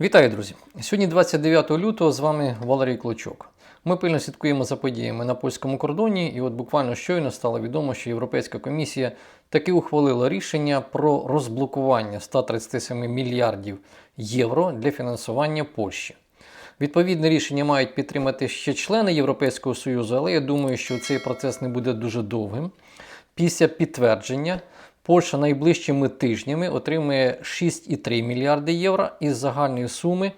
Вітаю, друзі! Сьогодні 29 лютого з вами Валерій Клочок. Ми пильно слідкуємо за подіями на польському кордоні, і от буквально щойно стало відомо, що Європейська комісія таки ухвалила рішення про розблокування 137 мільярдів євро для фінансування Польщі. Відповідне рішення мають підтримати ще члени Європейського Союзу, але я думаю, що цей процес не буде дуже довгим. Після підтвердження Польща найближчими тижнями отримує 6,3 мільярди євро із загальної суми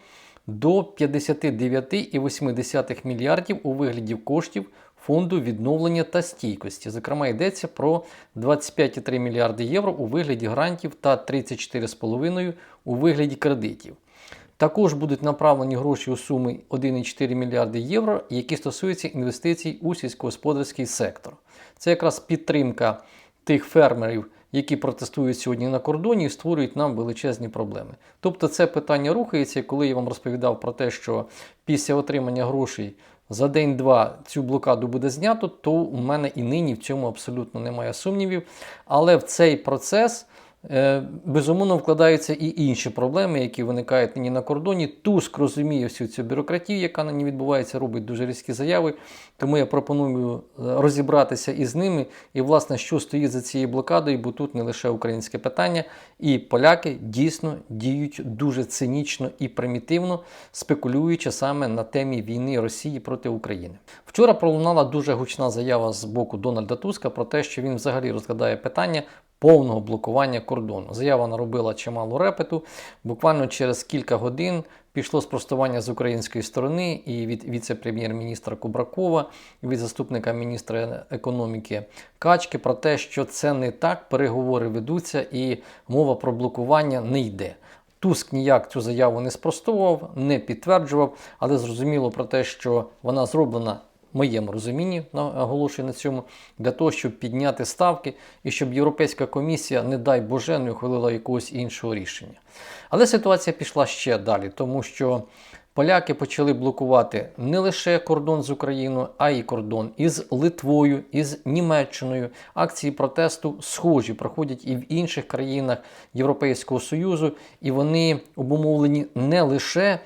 до 59,8 мільярдів у вигляді коштів фонду відновлення та стійкості. Зокрема, йдеться про 25,3 мільярди євро у вигляді грантів та 34,5 у вигляді кредитів. Також будуть направлені гроші у суми 1,4 мільярди євро, які стосуються інвестицій у сільськогосподарський сектор. Це якраз підтримка тих фермерів, які протестують сьогодні на кордоні і створюють нам величезні проблеми. Тобто це питання рухається, коли я вам розповідав про те, що після отримання грошей за день-два цю блокаду буде знято, то у мене і нині в цьому абсолютно немає сумнівів. Але в цей процес. Е, безумовно, вкладаються і інші проблеми, які виникають нині на кордоні. Туск розуміє всю цю бюрократію, яка на ній відбувається, робить дуже різкі заяви. Тому я пропоную е, розібратися із ними і, власне, що стоїть за цією блокадою, бо тут не лише українське питання, і поляки дійсно діють дуже цинічно і примітивно, спекулюючи саме на темі війни Росії проти України. Вчора пролунала дуже гучна заява з боку Дональда Туска про те, що він взагалі розглядає питання повного блокування кордону. Заява наробила чимало репету. Буквально через кілька годин пішло спростування з української сторони і від віце-прем'єр-міністра Кубракова, і від заступника міністра економіки Качки про те, що це не так, переговори ведуться і мова про блокування не йде. Туск ніяк цю заяву не спростовував, не підтверджував, але зрозуміло про те, що вона зроблена моєму розумінні, наголошую на цьому, для того, щоб підняти ставки і щоб Європейська комісія, не дай Боже, не ухвалила якогось іншого рішення. Але ситуація пішла ще далі, тому що поляки почали блокувати не лише кордон з Україною, а й кордон із Литвою, із Німеччиною. Акції протесту схожі проходять і в інших країнах Європейського Союзу, і вони обумовлені не лише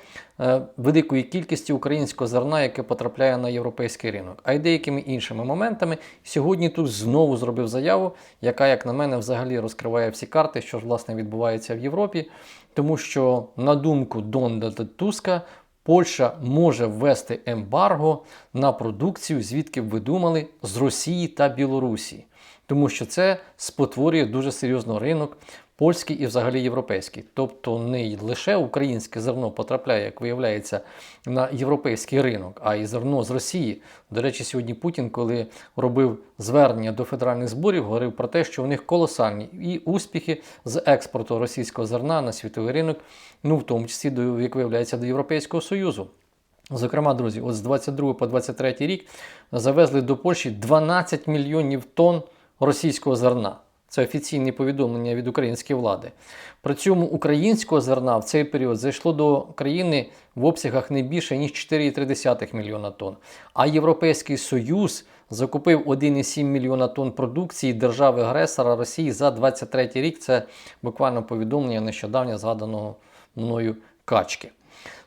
великої кількості українського зерна, яке потрапляє на європейський ринок, а й деякими іншими моментами. Сьогодні тут знову зробив заяву, яка, як на мене, взагалі розкриває всі карти, що ж власне відбувається в Європі, тому що, на думку Дональда Туска, Польща може ввести ембарго на продукцію, звідки б ви думали, з Росії та Білорусі. Тому що це спотворює дуже серйозно ринок польський і взагалі європейський. Тобто не лише українське зерно потрапляє, як виявляється, на європейський ринок, а й зерно з Росії. До речі, сьогодні Путін, коли робив звернення до федеральних зборів, говорив про те, що в них колосальні і успіхи з експорту російського зерна на світовий ринок, ну в тому числі до як виявляється до Європейського Союзу. Зокрема, друзі, от з 22 по 23 рік завезли до Польщі 12 мільйонів тонн російського зерна. Це офіційне повідомлення від української влади. При цьому українського зерна в цей період зайшло до країни в обсягах не більше ніж 4,3 мільйона тонн. А Європейський Союз закупив 1,7 мільйона тонн продукції держави-агресора Росії за 23 рік. Це буквально повідомлення нещодавно згаданого мною качки.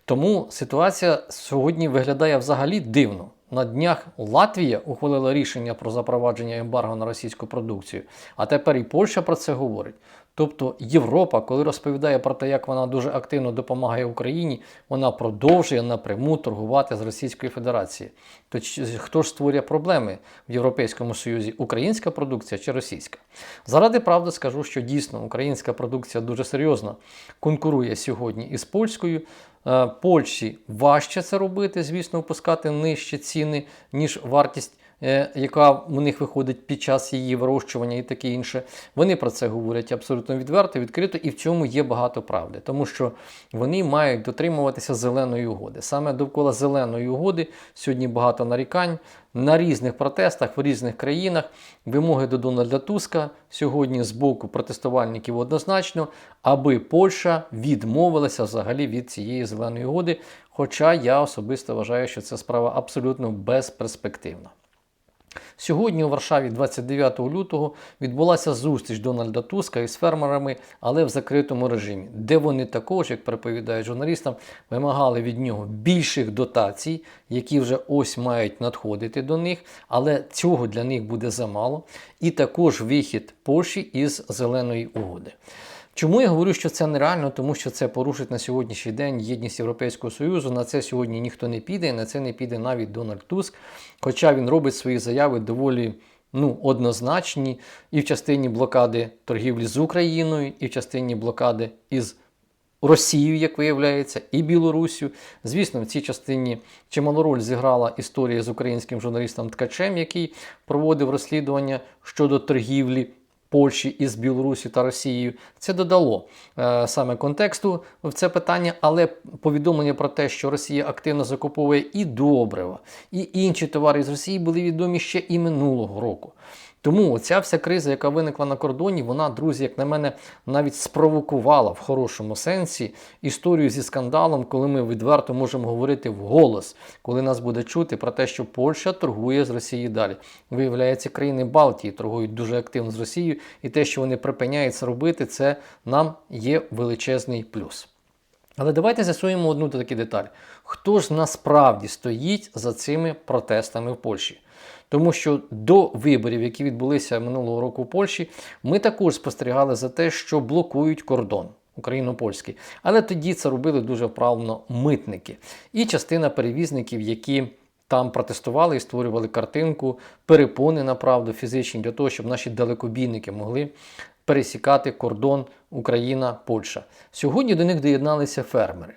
Тому ситуація сьогодні виглядає взагалі дивно. На днях Латвія ухвалила рішення про запровадження ембарго на російську продукцію, а тепер і Польща про це говорить. Тобто Європа, коли розповідає про те, як вона дуже активно допомагає Україні, вона продовжує напряму торгувати з Російською Федерацією. То хто ж створює проблеми в Європейському Союзі? Українська продукція чи російська? Заради правди скажу, що дійсно українська продукція дуже серйозно конкурує сьогодні із польською. Е, Польщі важче це робити, звісно, опускати нижче ціни, ніж вартість. Е, яка у них виходить під час її вирощування і таке інше. Вони про це говорять абсолютно відверто, відкрито, і в цьому є багато правди, тому що вони мають дотримуватися зеленої угоди. Саме довкола зеленої угоди сьогодні багато нарікань на різних протестах в різних країнах. Вимоги до Дональда Туска сьогодні з боку протестувальників однозначно, аби Польща відмовилася взагалі від цієї зеленої угоди. Хоча я особисто вважаю, що ця справа абсолютно безперспективна. Сьогодні у Варшаві, 29 лютого, відбулася зустріч Дональда Туска із фермерами, але в закритому режимі, де вони також, як переповідають журналістам, вимагали від нього більших дотацій, які вже ось мають надходити до них, але цього для них буде замало. І також вихід Польщі із зеленої угоди. Чому я говорю, що це нереально? Тому що це порушить на сьогоднішній день єдність Європейського Союзу. На це сьогодні ніхто не піде, і на це не піде навіть Дональд Туск. Хоча він робить свої заяви доволі ну, однозначні і в частині блокади торгівлі з Україною, і в частині блокади із Росією, як виявляється, і Білоруссю. Звісно, в цій частині чималу роль зіграла історія з українським журналістом Ткачем, який проводив розслідування щодо торгівлі. Польщі із Білорусі та Росією це додало е, саме контексту в це питання, але повідомлення про те, що Росія активно закуповує і добрива, і інші товари з Росії були відомі ще і минулого року. Тому ця вся криза, яка виникла на кордоні, вона, друзі, як на мене, навіть спровокувала в хорошому сенсі історію зі скандалом, коли ми відверто можемо говорити вголос, коли нас буде чути про те, що Польща торгує з Росією далі. Виявляється, країни Балтії торгують дуже активно з Росією, і те, що вони припиняються робити, це нам є величезний плюс. Але давайте з'ясуємо одну таку деталь: хто ж насправді стоїть за цими протестами в Польщі? Тому що до виборів, які відбулися минулого року в Польщі, ми також спостерігали за те, що блокують кордон. Україно-польський. Але тоді це робили дуже вправно митники і частина перевізників, які там протестували і створювали картинку, перепони направду фізичні для того, щоб наші далекобійники могли пересікати кордон Україна-Польща. Сьогодні до них доєдналися фермери.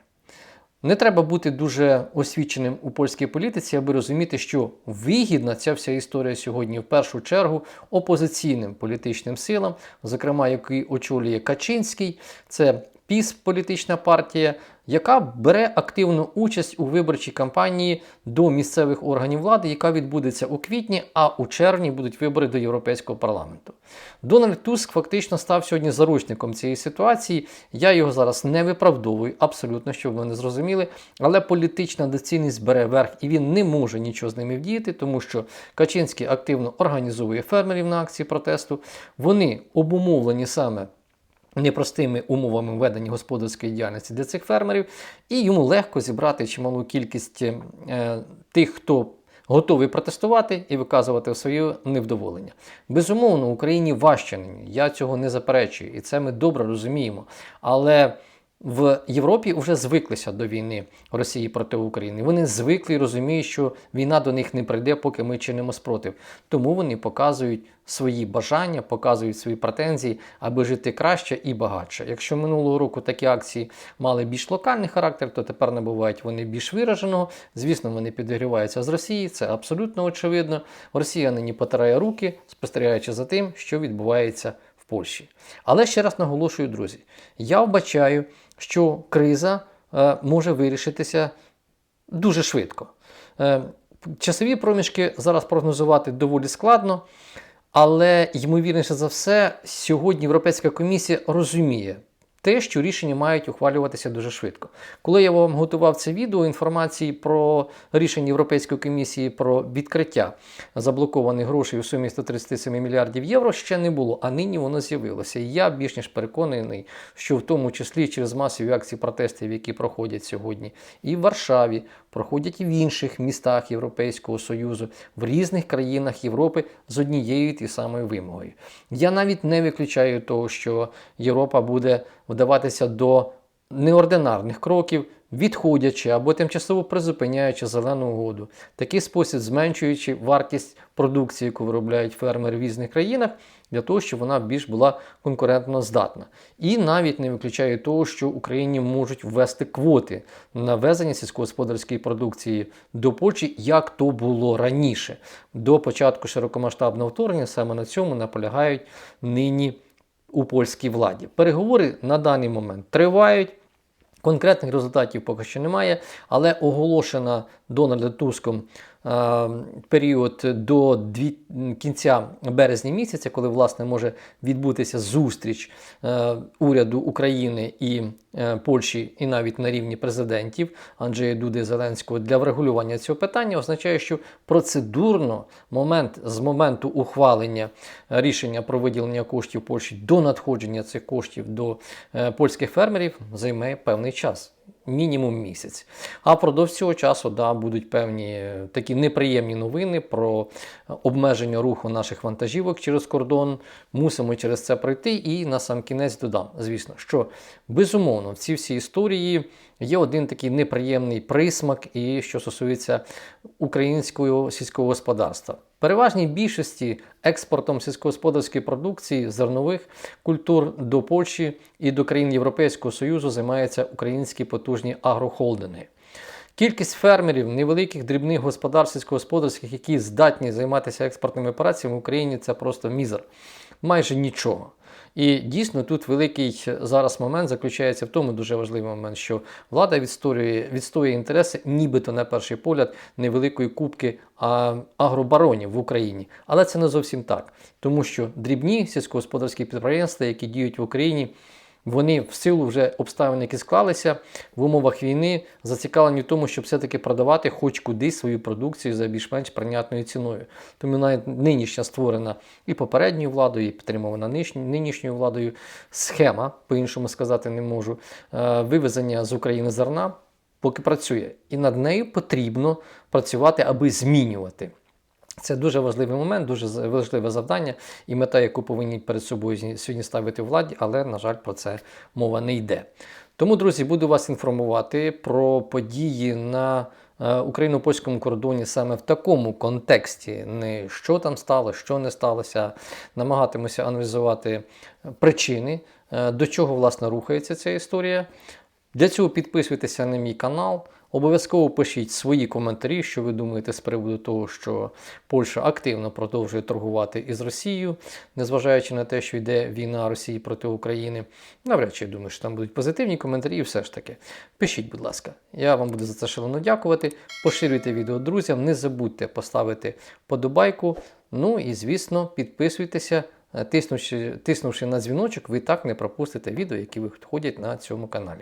Не треба бути дуже освіченим у польській політиці, аби розуміти, що вигідна ця вся історія сьогодні в першу чергу опозиційним політичним силам, зокрема, який очолює Качинський, це ПІС політична партія, яка бере активну участь у виборчій кампанії до місцевих органів влади, яка відбудеться у квітні, а у червні будуть вибори до Європейського парламенту. Дональд Туск фактично став сьогодні заручником цієї ситуації. Я його зараз не виправдовую, абсолютно, щоб ви не зрозуміли. Але політична доцільність бере верх і він не може нічого з ними вдіяти, тому що Качинський активно організовує фермерів на акції протесту. Вони обумовлені саме непростими умовами ведення господарської діяльності для цих фермерів, і йому легко зібрати чималу кількість е, тих, хто готовий протестувати і виказувати своє невдоволення. Безумовно, Україні важче нині. Я цього не заперечую, і це ми добре розуміємо. Але в Європі вже звиклися до війни Росії проти України. Вони звикли і розуміють, що війна до них не прийде, поки ми чинимо спротив. Тому вони показують свої бажання, показують свої претензії, аби жити краще і багатше. Якщо минулого року такі акції мали більш локальний характер, то тепер набувають вони більш вираженого. Звісно, вони підігріваються з Росії, це абсолютно очевидно. Росія нині потирає руки, спостерігаючи за тим, що відбувається в Польщі. Але ще раз наголошую, друзі, я вбачаю що криза е, може вирішитися дуже швидко. Е, часові проміжки зараз прогнозувати доволі складно, але, ймовірніше за все, сьогодні Європейська комісія розуміє те, що рішення мають ухвалюватися дуже швидко. Коли я вам готував це відео, інформації про рішення Європейської комісії про відкриття заблокованих грошей у сумі 137 мільярдів євро ще не було, а нині воно з'явилося. І я більш ніж переконаний, що в тому числі через масові акції протестів, які проходять сьогодні, і в Варшаві, проходять і в інших містах Європейського Союзу, в різних країнах Європи з однією і самою вимогою. Я навіть не виключаю того, що Європа буде вдаватися до неординарних кроків, відходячи або тимчасово призупиняючи зелену угоду, такий спосіб зменшуючи вартість продукції, яку виробляють фермери в різних країнах, для того, щоб вона більш була конкурентно здатна. І навіть не виключає того, що Україні можуть ввести квоти на ввезення сільськогосподарської продукції до Польщі, як то було раніше. До початку широкомасштабного вторгнення саме на цьому наполягають нині у польській владі. Переговори на даний момент тривають. Конкретних результатів поки що немає, але оголошена Дональдом Туском період до дві, кінця березня місяця, коли власне може відбутися зустріч е, уряду України і е, Польщі, і навіть на рівні президентів Анджея Дуди Зеленського для врегулювання цього питання, означає, що процедурно момент з моменту ухвалення е, рішення про виділення коштів Польщі до надходження цих коштів до е, польських фермерів займе певний час. Мінімум місяць. А впродовж цього часу да, будуть певні е, такі неприємні новини про е, обмеження руху наших вантажівок через кордон. Мусимо через це пройти. І на сам кінець додам, звісно, що безумовно в ці всі історії є один такий неприємний присмак, і що стосується українського сільського господарства. Переважній більшості експортом сільськогосподарської продукції зернових культур до Польщі і до країн Європейського Союзу займаються українські потужні агрохолдинги. Кількість фермерів, невеликих дрібних господарств сільськогосподарських, які здатні займатися експортними операціями в Україні, це просто мізер. Майже нічого. І дійсно тут великий зараз момент заключається в тому, дуже важливий момент, що влада відстоює, відстоює інтереси, нібито на перший погляд, невеликої кубки а, агробаронів в Україні. Але це не зовсім так, тому що дрібні сільськогосподарські підприємства, які діють в Україні, вони в силу вже обставин, які склалися в умовах війни, зацікавлені в тому, щоб все-таки продавати хоч кудись свою продукцію за більш-менш прийнятною ціною. Тому навіть нинішня створена і попередньою владою, і підтримувана нинішньою- владою схема, по-іншому сказати не можу, е, вивезення з України зерна поки працює. І над нею потрібно працювати, аби змінювати. Це дуже важливий момент, дуже важливе завдання і мета, яку повинні перед собою сьогодні ставити владі, але, на жаль, про це мова не йде. Тому, друзі, буду вас інформувати про події на е, україно-польському кордоні саме в такому контексті, не що там стало, що не сталося. Намагатимуся аналізувати причини, е, до чого власне рухається ця історія. Для цього підписуйтеся на мій канал. Обов'язково пишіть свої коментарі, що ви думаєте з приводу того, що Польща активно продовжує торгувати із Росією, незважаючи на те, що йде війна Росії проти України. Навряд чи я думаю, що там будуть позитивні коментарі, і все ж таки. Пишіть, будь ласка. Я вам буду за це шалено дякувати. Поширюйте відео друзям, не забудьте поставити подобайку. Ну і, звісно, підписуйтеся. Тиснувши, тиснувши на дзвіночок, ви так не пропустите відео, які виходять на цьому каналі.